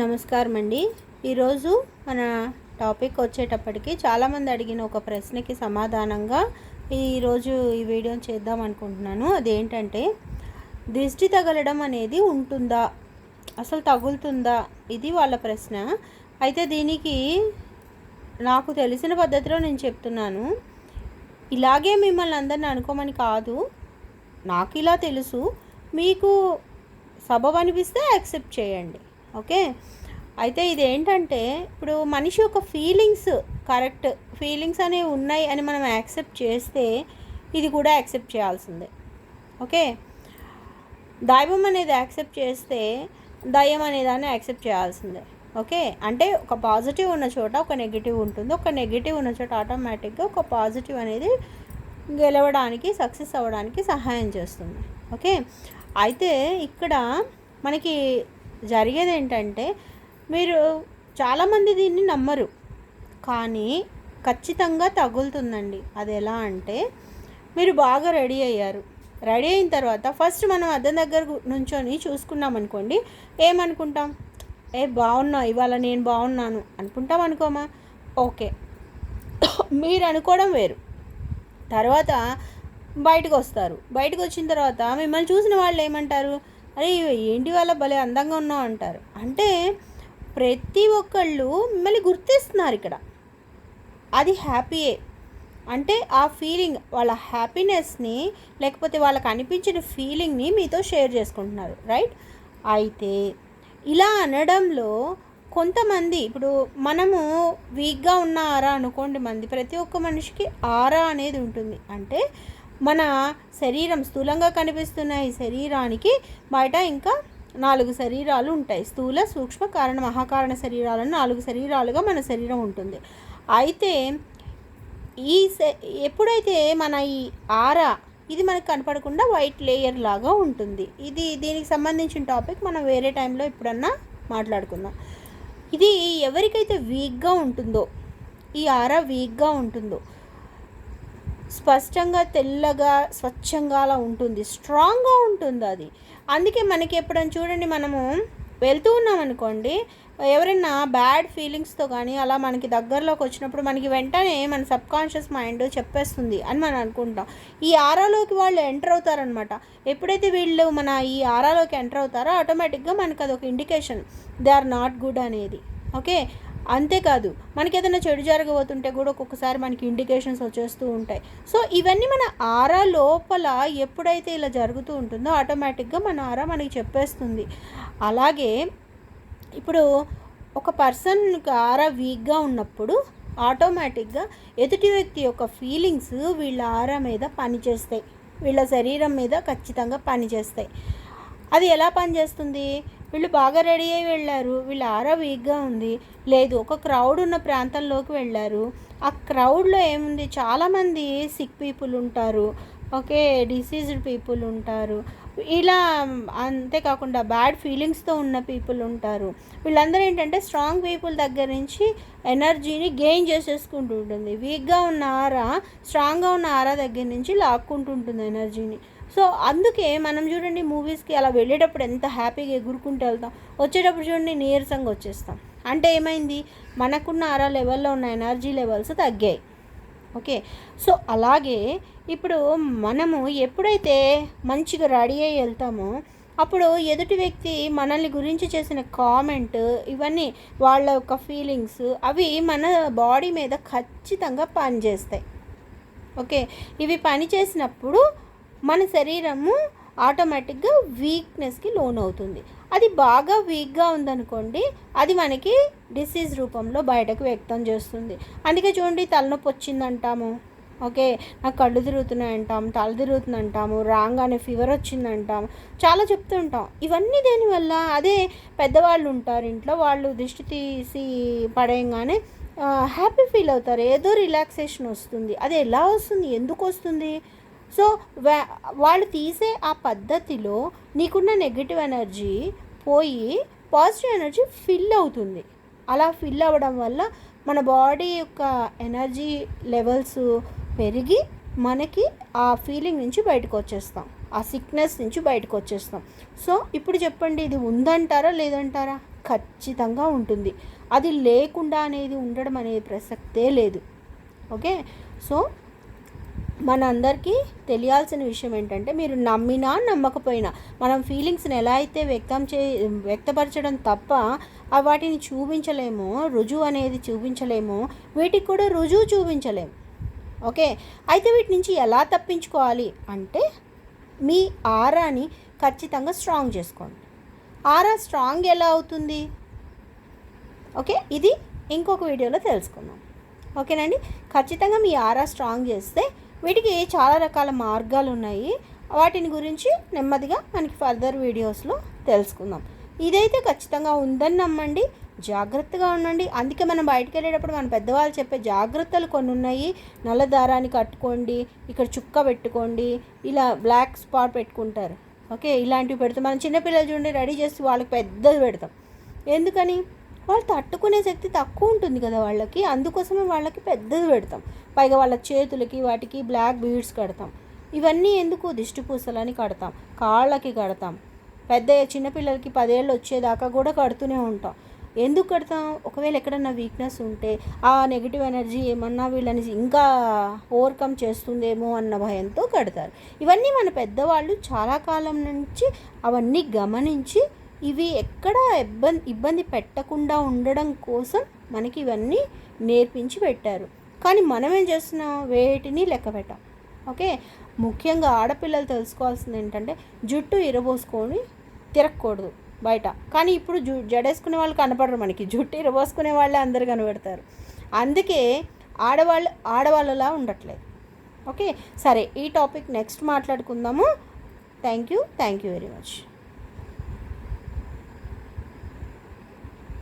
నమస్కారం అండి ఈరోజు మన టాపిక్ వచ్చేటప్పటికి చాలామంది అడిగిన ఒక ప్రశ్నకి సమాధానంగా ఈరోజు ఈ వీడియో చేద్దాం అనుకుంటున్నాను. అదేంటంటే దిష్టి తగలడం అనేది ఉంటుందా? అసలు తగులుతుందా? ఇది వాళ్ళ ప్రశ్న. అయితే దీనికి నాకు తెలిసిన పద్ధతిలో నేను చెప్తున్నాను. ఇలాగే మిమ్మల్ని అందరిని అనుకోమని కాదు. నాకు ఇలా తెలుసు. మీకు సబబ్ అనిపిస్తే యాక్సెప్ట్ చేయండి. ఓకే? అయితే ఇది ఏంటంటే ఇప్పుడు మనిషి యొక్క ఫీలింగ్స్ కరెక్ట్ ఫీలింగ్స్ అనేవి ఉన్నాయి అని మనం యాక్సెప్ట్ చేస్తే ఇది కూడా యాక్సెప్ట్ చేయాల్సిందే. ఓకే? దైవం అనేది యాక్సెప్ట్ చేస్తే దయ్యం అనేదాన్ని యాక్సెప్ట్ చేయాల్సిందే. ఓకే? అంటే ఒక పాజిటివ్ ఉన్న చోట ఒక నెగిటివ్ ఉంటుంది. ఒక నెగిటివ్ ఉన్న చోట ఆటోమేటిక్గా ఒక పాజిటివ్ అనేది గెలవడానికి సక్సెస్ అవ్వడానికి సహాయం చేస్తుంది. ఓకే? అయితే ఇక్కడ మనకి జరిగేది ఏంటంటే మీరు చాలామంది దీన్ని నమ్మరు. కానీ ఖచ్చితంగా తగులుతుందండి. అది ఎలా అంటే మీరు బాగా రెడీ అయ్యారు. రెడీ అయిన తర్వాత ఫస్ట్ మనం అద్దం దగ్గర నుంచొని చూసుకున్నాం అనుకోండి ఏమనుకుంటాం? ఏ బాగున్నా ఇవాళ నేను బాగున్నాను అనుకుంటాం అనుకోమా? ఓకే. మీరు అనుకోవడం వేరు. తర్వాత బయటకు వస్తారు బయటకు వచ్చిన తర్వాత మిమ్మల్ని చూసిన వాళ్ళు ఏమంటారు అరే ఏంటి వాళ్ళ భలే అందంగా ఉన్నావు అంటారు. అంటే ప్రతి ఒక్కళ్ళు మిమ్మల్ని గుర్తిస్తున్నారు ఇక్కడ. అది హ్యాపీయే అంటే ఆ ఫీలింగ్ వాళ్ళ హ్యాపీనెస్ని లేకపోతే వాళ్ళకి అనిపించిన ఫీలింగ్ని మీతో షేర్ చేసుకుంటున్నారు రైట్ అయితే ఇలా అనడంలో కొంతమంది ఇప్పుడు మనము వీక్గా ఉన్న ఆరా అనుకోండి మంది ప్రతి ఒక్క మనిషికి ఆరా అనేది ఉంటుంది. అంటే మన శరీరం స్థూలంగా కనిపిస్తున్న ఈ శరీరానికి బయట ఇంకా నాలుగు శరీరాలు ఉంటాయి. స్థూల సూక్ష్మ కారణ మహాకారణ శరీరాలను నాలుగు శరీరాలుగా మన శరీరం ఉంటుంది. అయితే ఈ ఎప్పుడైతే మన ఈ ఆరా ఇది మనకు కనపడకుండా వైట్ లేయర్ లాగా ఉంటుంది. ఇది దీనికి సంబంధించిన టాపిక్ మనం వేరే టైంలో ఎప్పుడన్నా మాట్లాడుకుందాం. ఇది ఎవరికైతే వీక్గా ఉంటుందో ఈ ఆరా వీక్గా ఉంటుందో స్పష్టంగా తెల్లగా స్వచ్ఛంగా అలా ఉంటుంది. స్ట్రాంగ్గా ఉంటుంది అది. అందుకే మనకి ఎప్పుడైనా చూడండి మనము వెళ్తూ ఉన్నాం అనుకోండి ఎవరైనా బ్యాడ్ ఫీలింగ్స్తో కానీ అలా మనకి దగ్గరలోకి వచ్చినప్పుడు మనకి వెంటనే మన సబ్ కాన్షియస్ మైండ్ చెప్పేస్తుంది అని మనం అనుకుంటాం. ఈ ఆరాలోకి వాళ్ళు ఎంటర్ అవుతారనమాట. ఎప్పుడైతే వీళ్ళు మన ఈ ఆరాలోకి ఎంటర్ అవుతారో ఆటోమేటిక్గా మనకు అదొక indication. They are not good అనేది. ఓకే? అంతేకాదు మనకి ఏదైనా చెడు జరగబోతుంటే కూడా ఒక్కొక్కసారి మనకి ఇండికేషన్స్ వచ్చేస్తూ ఉంటాయి. సో ఇవన్నీ మన ఆరా లోపల ఎప్పుడైతే ఇలా జరుగుతూ ఉంటుందో ఆటోమేటిక్గా మన ఆరా మనకి చెప్పేస్తుంది. అలాగే ఇప్పుడు ఒక పర్సన్కి ఆరా వీక్గా ఉన్నప్పుడు ఆటోమేటిక్గా ఎదుటి వ్యక్తి యొక్క ఫీలింగ్స్ వీళ్ళ ఆరా మీద పనిచేస్తాయి. వీళ్ళ శరీరం మీద ఖచ్చితంగా పనిచేస్తాయి. అది ఎలా పనిచేస్తుంది? వీళ్ళు బాగా రెడీ అయి వెళ్ళారు. వీళ్ళ ఆరా వీక్గా ఉంది. లేదు ఒక క్రౌడ్ ఉన్న ప్రాంతంలోకి వెళ్ళారు. ఆ క్రౌడ్లో ఏముంది? చాలామంది సిక్ పీపుల్ ఉంటారు. ఓకే డిసీజ్డ్ పీపుల్ ఉంటారు. ఇలా అంతేకాకుండా బ్యాడ్ ఫీలింగ్స్తో ఉన్న పీపుల్ ఉంటారు. వీళ్ళందరూ ఏంటంటే స్ట్రాంగ్ పీపుల్ దగ్గర నుంచి ఎనర్జీని గెయిన్ చేసేసుకుంటూ ఉంటుంది వీక్గా ఉన్న ఆరా స్ట్రాంగ్గా ఉన్న ఆరా దగ్గర నుంచి లాక్కుంటుంటుంది ఎనర్జీని సో అందుకే మనం చూడండి మూవీస్కి అలా వెళ్ళేటప్పుడు ఎంత హ్యాపీగా ఎగురుకుంటూ వెళ్తాం. వచ్చేటప్పుడు చూడండి నీరసంగా వచ్చేస్తాం. అంటే ఏమైంది? మనకున్న అరా లెవెల్లో ఉన్న ఎనర్జీ లెవెల్స్ తగ్గాయి. ఓకే సో అలాగే ఇప్పుడు మనము ఎప్పుడైతే మంచిగా రెడీ అయ్యి వెళ్తామో అప్పుడు ఎదుటి వ్యక్తి మనల్ని గురించి చేసిన కామెంట్ ఇవన్నీ వాళ్ళ యొక్క ఫీలింగ్స్ అవి మన బాడీ మీద ఖచ్చితంగా పనిచేస్తాయి. ఓకే ఇవి పని చేసినప్పుడు మన శరీరము ఆటోమేటిక్గా వీక్నెస్కి లోన్ అవుతుంది అది బాగా వీక్గా ఉందనుకోండి అది మనకి డిసీజ్ రూపంలో బయటకు వ్యక్తం చేస్తుంది. అందుకే చూడండి తలనొప్పి వచ్చింది అంటాము ఓకే నాకు కళ్ళు తిరుగుతున్నాయి అంటాం తల తిరుగుతుంది అంటాము రాగానే ఫీవర్ వచ్చింది అంటాము చాలా చెప్తూ ఉంటాం. ఇవన్నీ దేనివల్ల అదే పెద్దవాళ్ళు ఉంటారు ఇంట్లో వాళ్ళు దిష్టి తీసి పడేయంగానే హ్యాపీ ఫీల్ అవుతారు. ఏదో రిలాక్సేషన్ వస్తుంది. అది ఎలా వస్తుంది? ఎందుకు వస్తుంది? సో వాళ్ళు తీసే ఆ పద్ధతిలో నీకున్న నెగిటివ్ ఎనర్జీ పోయి పాజిటివ్ ఎనర్జీ ఫిల్ అవుతుంది. అలా ఫిల్ అవ్వడం వల్ల మన బాడీ యొక్క ఎనర్జీ లెవెల్స్ పెరిగి మనకి ఆ ఫీలింగ్ నుంచి బయటకు వచ్చేస్తాం. ఆ సిక్నెస్ నుంచి బయటకు వచ్చేస్తాం. సో ఇప్పుడు చెప్పండి ఇది ఉందంటారా లేదంటారా? ఖచ్చితంగా ఉంటుంది. అది లేకుండా అనేది ఉండడం అనేది ప్రసక్తే లేదు. ఓకే? సో మన అందరికీ తెలియాల్సిన విషయం ఏంటంటే మీరు నమ్మినా నమ్మకపోయినా మనం ఫీలింగ్స్ని ఎలా అయితే వ్యక్తం చే వ్యక్తపరచడం తప్ప ఆ వాటిని చూపించలేము రుజువు అనేది చూపించలేము వీటికి కూడా రుజువు చూపించలేము ఓకే? అయితే వీటి నుంచి ఎలా తప్పించుకోవాలి అంటే మీ ఆరాని ఖచ్చితంగా స్ట్రాంగ్ చేసుకోండి. ఆరా స్ట్రాంగ్ ఎలా అవుతుంది? ఓకే? ఇది ఇంకొక వీడియోలో తెలుసుకుందాం. ఓకేనండి? ఖచ్చితంగా మీ ఆరా స్ట్రాంగ్ చేస్తే వీటికి చాలా రకాల మార్గాలు ఉన్నాయి. వాటిని గురించి నెమ్మదిగా మనకి ఫర్దర్ వీడియోస్లో తెలుసుకుందాం. ఇదైతే ఖచ్చితంగా ఉందని నమ్మండి. జాగ్రత్తగా ఉండండి. అందుకే మనం బయటకు వెళ్ళేటప్పుడు మన పెద్దవాళ్ళు చెప్పే జాగ్రత్తలు కొన్ని ఉన్నాయి. నల్ల దారాన్ని కట్టుకోండి ఇక్కడ చుక్క పెట్టుకోండి ఇలా బ్లాక్ స్పాట్ పెట్టుకుంటారు. ఓకే? ఇలాంటివి పెడతాం. మనం చిన్నపిల్లలు చూడండి రెడీ చేసి వాళ్ళకి పెద్దది పెడతాం. ఎందుకని? వాళ్ళు తట్టుకునే శక్తి తక్కువ ఉంటుంది కదా వాళ్ళకి. అందుకోసమే వాళ్ళకి పెద్దది పెడతాం. పైగా వాళ్ళ చేతులకి వాటికి బ్లాక్ బీడ్స్ కడతాం. ఇవన్నీ ఎందుకు దిష్టి పూసలని కడతాం? కాళ్ళకి కడతాం. పెద్ద చిన్నపిల్లలకి పదేళ్ళు వచ్చేదాకా కూడా కడుతూనే ఉంటాం. ఎందుకు కడతాం? ఒకవేళ ఎక్కడన్నా వీక్నెస్ ఉంటే ఆ నెగిటివ్ ఎనర్జీ ఏమన్నా వీళ్ళని ఇంకా ఓవర్కమ్ చేస్తుందేమో అన్న భయంతో కడతారు. ఇవన్నీ మన పెద్దవాళ్ళు చాలా కాలం నుంచి అవన్నీ గమనించి ఇవి ఎక్కడ ఇబ్బంది ఇబ్బంది పెట్టకుండా ఉండడం కోసం మనకి ఇవన్నీ నేర్పించి పెట్టారు. కానీ మనం ఏం చేస్తున్నాం? వేటిని లెక్క పెట్టాం. ఓకే? ముఖ్యంగా ఆడపిల్లలు తెలుసుకోవాల్సింది ఏంటంటే జుట్టు ఇరబోసుకొని తిరగకూడదు బయట. కానీ ఇప్పుడు జు జడేసుకునే వాళ్ళు కనపడరు మనకి. జుట్టు ఇరబోసుకునే వాళ్ళే అందరు కనబడతారు. అందుకే ఆడవాళ్ళు ఆడవాళ్ళలా ఉండట్లేదు. ఓకే? సరే ఈ టాపిక్ నెక్స్ట్ మాట్లాడుకుందాము. Thank you. Thank you very much.